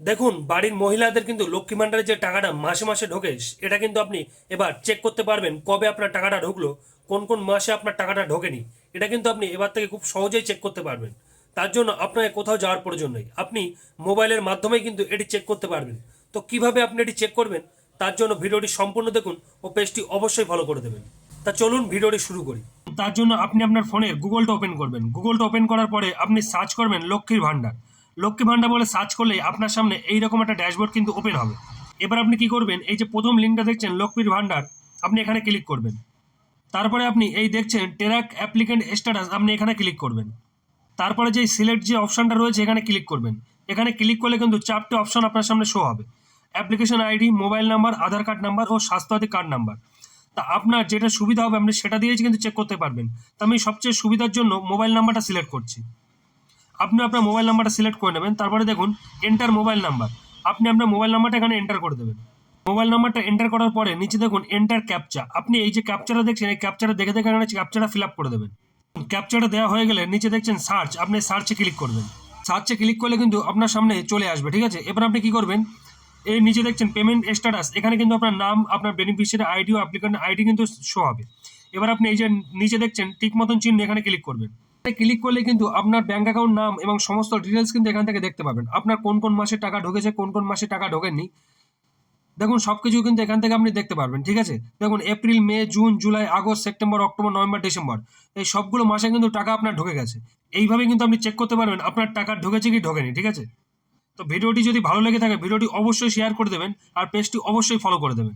দেখুন, বাড়ির মহিলাদের কিন্তু লক্ষ্মী ভাণ্ডারের যে টাকাটা মাসে মাসে ঢোকে, এটা কিন্তু আপনি এবার চেক করতে পারবেন কবে আপনার টাকাটা ঢুকলো, কোন কোন মাসে আপনার টাকাটা ঢোকেনি। এটা কিন্তু আপনি এবার থেকে খুব সহজেই চেক করতে পারবেন। তার জন্য আপনাকে কোথাও যাওয়ার প্রয়োজন নেই। আপনি মোবাইলের মাধ্যমেই কিন্তু এটি চেক করতে পারবেন। তো কীভাবে আপনি এটি চেক করবেন? তার জন্য ভিডিওটি সম্পূর্ণ দেখুন ও পেজটি অবশ্যই ফলো করে দেবেন। তা চলুন ভিডিওটি শুরু করি। তার জন্য আপনি আপনার ফোনে গুগলটা ওপেন করবেন। গুগলটা ওপেন করার পরে আপনি সার্চ করবেন লক্ষ্মীর ভাণ্ডার লক্ষ্মী ভাণ্ডার বলে সার্চ করলে আপনার সামনে এইরকম একটা ড্যাশবোর্ড কিন্তু ওপেন হবে। এবার আপনি কি করবেন? এই যে প্রথম লিঙ্কটা দেখছেন, লক্ষ্মীর ভাণ্ডার আপনি এখানে ক্লিক করবেন। তারপরে আপনি এই দেখছেন টেরাক অ্যাপ্লিকেন্ট স্ট্যাটাস আপনি এখানে ক্লিক করবেন। তারপরে যে সিলেক্ট যে অপশানটা রয়েছে, এখানে ক্লিক করবেন। এখানে ক্লিক করলে কিন্তু চারটে অপশন আপনার সামনে শো হবে। Application ID mobile number Aadhaar card number ও স্বাস্থ্যসাথী কার্ড নাম্বার তা আপনার যেটা সুবিধা হবে, আপনি সেটা দিয়েই কিন্তু চেক করতে পারবেন। তা আমি সবচেয়ে সুবিধার জন্য মোবাইল নাম্বারটা সিলেক্ট করছি। আপনি আপনার মোবাইল নাম্বারটা সিলেক্ট করে নেবেন, তারপরে দেখুন এন্টার মোবাইল নাম্বার আপনি আপনার মোবাইল নাম্বারটা এখানে এন্টার করে দেবেন। মোবাইল নাম্বারটা এন্টার করার পরে নিচে দেখুন এন্টার ক্যাপচা আপনি এই যে ক্যাপচাটা দেখছেন, এই ক্যাপচাটা দেখে দেখে এখানে ক্যাপচাটা ফিল আপ করে দেবেন। ক্যাপচাটা দেওয়া হয়ে গেলে নিচে দেখছেন সার্চ আপনি সার্চে ক্লিক করবেন। সার্চে ক্লিক করলে কিন্তু আপনার সামনে চলে আসবে, ঠিক আছে? এবার আপনি কি করবেন? এই নিচে দেখছেন পেমেন্ট স্ট্যাটাস এখানে কিন্তু আপনার নাম, আপনার বেনিফিশিয়ারি আইডি ও অ্যাপ্লিকেন্ট আইডি কিন্তু শো হবে। এবার আপনি এই যে নিচে দেখছেন, ঠিক মতন চিহ্ন এখানে ক্লিক করবেন। ক্লিক করলে কিন্তু আপনার ব্যাংক অ্যাকাউন্ট নাম এবং সমস্ত ডিটেলস কিন্তু এখান থেকে দেখতে পাবেন। আপনার কোন কোন মাসে টাকা ঢুকেছে, কোন কোন মাসে টাকা ঢোকেননি, দেখুন সব কিছু কিন্তু এখান থেকে আপনি দেখতে পারবেন, ঠিক আছে? দেখুন April May June July August September October November December এই সবগুলো মাসে কিন্তু টাকা আপনার ঢুকে গেছে। এইভাবে কিন্তু আপনি চেক করতে পারবেন আপনার টাকা ঢুকেছে কি ঢোকেনি, ঠিক আছে? তো ভিডিওটি যদি ভালো লেগে থাকে, ভিডিওটি অবশ্যই শেয়ার করে দেবেন আর পেজটি অবশ্যই ফলো করে দেবেন।